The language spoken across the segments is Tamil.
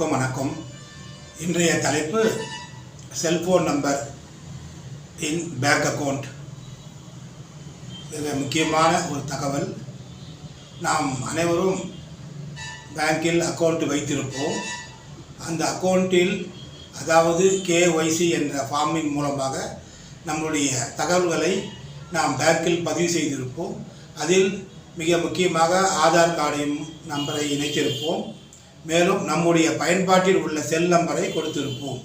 எல்லோருக்கும் வணக்கம். இன்றைய தலைப்பு cellphone number in bank account மிக முக்கியமான ஒரு தகவல். நாம் அனைவரும் பேங்கில் அக்கௌண்ட் வைத்திருப்போம். அந்த அக்கௌண்ட்டில் அதாவது கேஒய்சி என்ற ஃபார்மின் மூலமாக நம்முடைய தகவல்களை நாம் பேங்கில் பதிவு செய்திருப்போம். அதில் மிக முக்கியமாக ஆதார் கார்டையும் நம்பரை இணைத்திருப்போம். மேலும் நம்முடைய பயன்பாட்டில் உள்ள செல் நம்பரை கொடுத்திருப்போம்.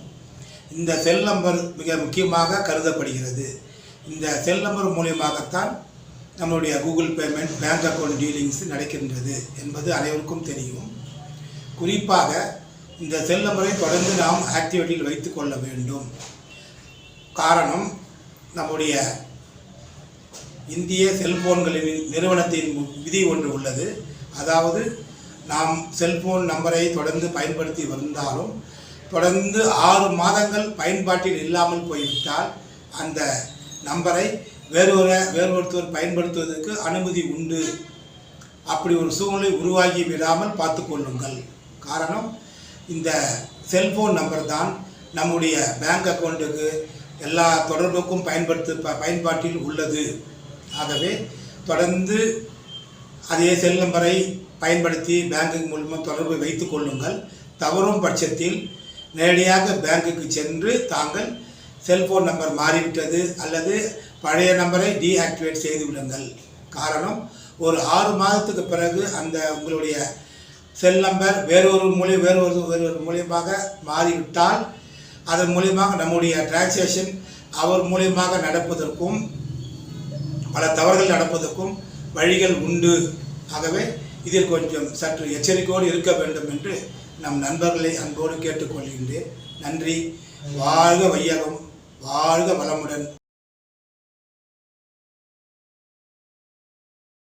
இந்த செல் நம்பர் மிக முக்கியமாக கருதப்படுகிறது. இந்த செல் நம்பர் மூலியமாகத்தான் நம்மளுடைய Google payment bank account dealings நடக்கின்றது என்பது அனைவருக்கும் தெரியும். குறிப்பாக இந்த செல் நம்பரை தொடர்ந்து நாம் ஆக்டிவிட்டியில் வைத்து கொள்ள வேண்டும். காரணம் நம்முடைய இந்திய செல்போன்களின் நிறுவனத்தின் விதி ஒன்று உள்ளது. அதாவது நாம் செல்போன் நம்பரை தொடர்ந்து பயன்படுத்தி வந்தாலும் தொடர்ந்து ஆறு மாதங்கள் பயன்பாட்டில் இல்லாமல் போய்விட்டால் அந்த நம்பரை வேறொரு வேறொருத்தர் பயன்படுத்துவதற்கு அனுமதி உண்டு. அப்படி ஒரு சூழ்நிலை உருவாகி விடாமல் பார்த்து கொள்ளுங்கள். காரணம் இந்த செல்போன் நம்பர் தான் நம்முடைய பேங்க் அக்கௌண்ட்டுக்கு எல்லா தொடர்புக்கும் பயன்படுத்து ப- பயன்பாட்டில் உள்ளது. ஆகவே தொடர்ந்து அதே செல் நம்பரை பயன்படுத்தி பேங்குக்கு மூலமாக தொடர்பு வைத்து கொள்ளுங்கள். தவறும் பட்சத்தில் நேரடியாக பேங்குக்கு சென்று தாங்கள் செல்போன் நம்பர் மாறிவிட்டது அல்லது பழைய நம்பரை டீஆக்டிவேட் செய்து விடுங்கள். காரணம் ஒரு ஆறு மாதத்துக்கு பிறகு அந்த உங்களுடைய செல் நம்பர் வேறொரு மூலியம் வேறொரு வேறொரு மூலியமாக மாறிவிட்டால் அதன் மூலியமாக நம்முடைய டிரான்சாக்ஷன் அவர் மூலியமாக நடப்பதற்கும் பல தவறுகள் நடப்பதற்கும் வழிகள் உண்டு. ஆகவே இதில் கொஞ்சம் சற்று எச்சரிக்கையோடு இருக்க வேண்டும் என்று நம் நண்பர்களை அன்போடு கேட்டுக்கொள்கின்றேன். நன்றி. வாழ்க வையகம். வாழ்க வளமுடன்.